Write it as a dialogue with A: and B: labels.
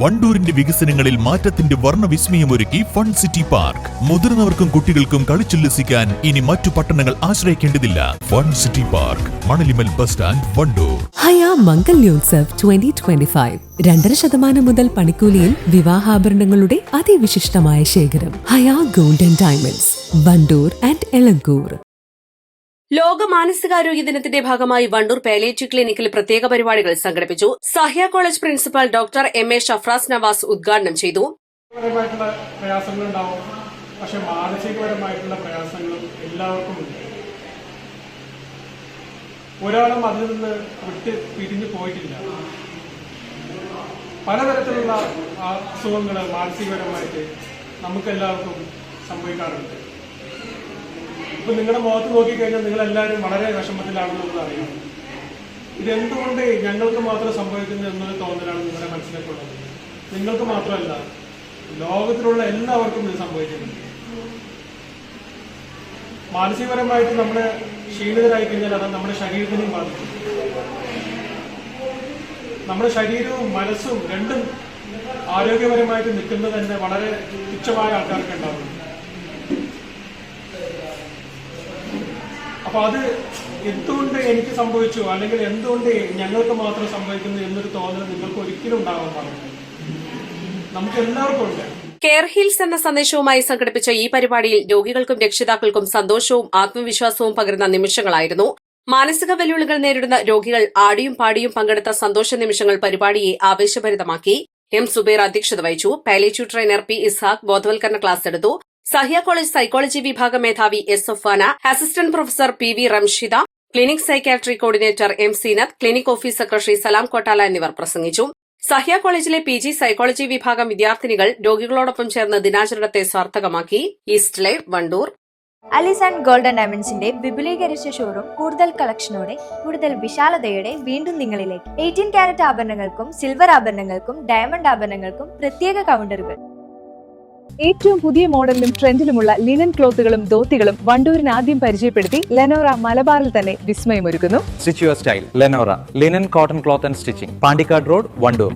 A: വണ്ടൂരിന്റെ വികസനങ്ങളിൽ മാറ്റത്തിന്റെ വർണവിസ്മയമൊരുക്കി fun city park. മുതിർന്നവർക്കും കുട്ടികൾക്കും കളിച്ചുല്ലസിക്കാൻ ഇനി മറ്റു പട്ടണങ്ങൾ ആശ്രയിക്കേണ്ടതില്ല. Fun city park Manalimal bus stand Wandoor.
B: Haya Mangalyotsav twenty twenty five രണ്ടര ശതമാനം മുതൽ പണിക്കൂലിയിൽ വിവാഹാഭരണങ്ങളുടെ അതിവിശിഷ്ടമായ ശേഖരം. Haya golden diamonds Wandoor and Elankur
C: ലോക മാനസികാരോഗ്യ ദിനത്തിന്റെ ഭാഗമായി വണ്ടൂർ പാലിയേറ്റീവ് ക്ലിനിക്കിൽ പ്രത്യേക പരിപാടികൾ സംഘടിപ്പിച്ചു. Sahya college principal doctor M A Shafras Navas ഉദ്ഘാടനം ചെയ്തു.
D: പക്ഷെ മാനസികപരമായിട്ടുള്ള പ്രയാസങ്ങളും എല്ലാവർക്കും ഉണ്ട്. ഒരാളും അതിൽ നിന്ന് വിട്ട് പിരിഞ്ഞു പോയിട്ടില്ല. പലതരത്തിലുള്ള അസുഖങ്ങൾ മാനസികപരമായിട്ട് നമുക്കെല്ലാവർക്കും സംഭവിക്കാറുണ്ട്. ഇപ്പൊ നിങ്ങളുടെ മുഖത്ത് നോക്കിക്കഴിഞ്ഞാൽ നിങ്ങൾ എല്ലാവരും വളരെ വിഷമത്തിലാണെന്ന് നമ്മൾ അറിയാം. ഇതെന്തുകൊണ്ട് ഞങ്ങൾക്ക് മാത്രം സംഭവിക്കുന്നു എന്നൊരു തോന്നലാണ് നിങ്ങളുടെ മനസ്സിലേക്കുള്ളത്? നിങ്ങൾക്ക് മാത്രമല്ല ലോകത്തിലുള്ള എല്ലാവർക്കും ഇത് സംഭവിക്കുന്നുണ്ട് മാനസികപരമായിട്ട് നമ്മൾ ക്ഷീണിതരായി കഴിഞ്ഞാൽ അത് നമ്മുടെ ശരീരത്തിനെയും ബാധിക്കും. നമ്മുടെ ശരീരവും മനസ്സും രണ്ടും ആരോഗ്യപരമായിട്ട് നിൽക്കുന്നത് തന്നെ വളരെ തുച്ഛമായ ആൾക്കാർക്ക് ഉണ്ടാവുന്നു. അപ്പൊ അത് എന്തുകൊണ്ട് എനിക്ക് സംഭവിച്ചു? അല്ലെങ്കിൽ എന്തുകൊണ്ട് ഞങ്ങൾക്ക് മാത്രം സംഭവിക്കുന്നു എന്നൊരു തോന്നൽ നിങ്ങൾക്ക് ഒരിക്കലും ഉണ്ടാവാൻ പാടില്ല. നമുക്ക് എല്ലാവർക്കും ഉണ്ട്.
C: കെയർ ഹീൽസ് എന്ന സന്ദേശവുമായി സംഘടിപ്പിച്ച ഈ പരിപാടിയിൽ രോഗികൾക്കും രക്ഷിതാക്കൾക്കും സന്തോഷവും ആത്മവിശ്വാസവും പകരുന്ന നിമിഷങ്ങളായിരുന്നു. മാനസിക വെല്ലുവിളികൾ നേരിടുന്ന രോഗികൾ ആടിയും പാടിയും പങ്കെടുത്ത സന്തോഷ നിമിഷങ്ങൾ പരിപാടിയെ ആവേശഭരിതമാക്കി. എം സുബൈർ അധ്യക്ഷത വഹിച്ചു. പാലേറ്റീവ് ട്രെയിനർ പി ഇസ്ഹാഖ് ബോധവൽക്കരണ ക്ലാസ് എടുത്തു. സഹ്യ കോളേജ് സൈക്കോളജി വിഭാഗ മേധാവി S Ofana assistant professor P V Ramshitha clinic psychiatry coordinator M Zeenath clinic office secretary Salam Kottala എന്നിവർ പ്രസംഗിച്ചു. സഹ്യ കോളേജിലെ പി ജി സൈക്കോളജി വിഭാഗം വിദ്യാർത്ഥിനികൾ രോഗികളോടൊപ്പം ചേർന്ന് ദിനാചരണത്തെ സാർത്ഥകമാക്കി. East Wandoor.
E: Alis and golden ഡയമണ്ട്സിന്റെ വിപുലീകരിച്ച ഷോറൂം കൂടുതൽ കളക്ഷനോടെ കൂടുതൽ വിശാലതയോടെ വീണ്ടും നിങ്ങളിലേക്ക്. എയ്റ്റീൻ ക്യാരറ്റ് ആഭരണങ്ങൾക്കും സിൽവർ ആഭരണങ്ങൾക്കും ഡയമണ്ട് ആഭരണങ്ങൾക്കും പ്രത്യേക കൗണ്ടറുകൾ.
F: ഏറ്റവും പുതിയ മോഡലിലും ട്രെൻഡിലുമുള്ള ലിനൻ ക്ലോത്തുകളും ധോത്തികളും വണ്ടൂരിന് ആദ്യം പരിചയപ്പെടുത്തി ലെനോറ മലബാറിൽ തന്നെ വിസ്മയമൊരുക്കുന്നു
G: your style. Lenora. Linen, cotton cloth and stitching. Pandikad Road, Vandoor.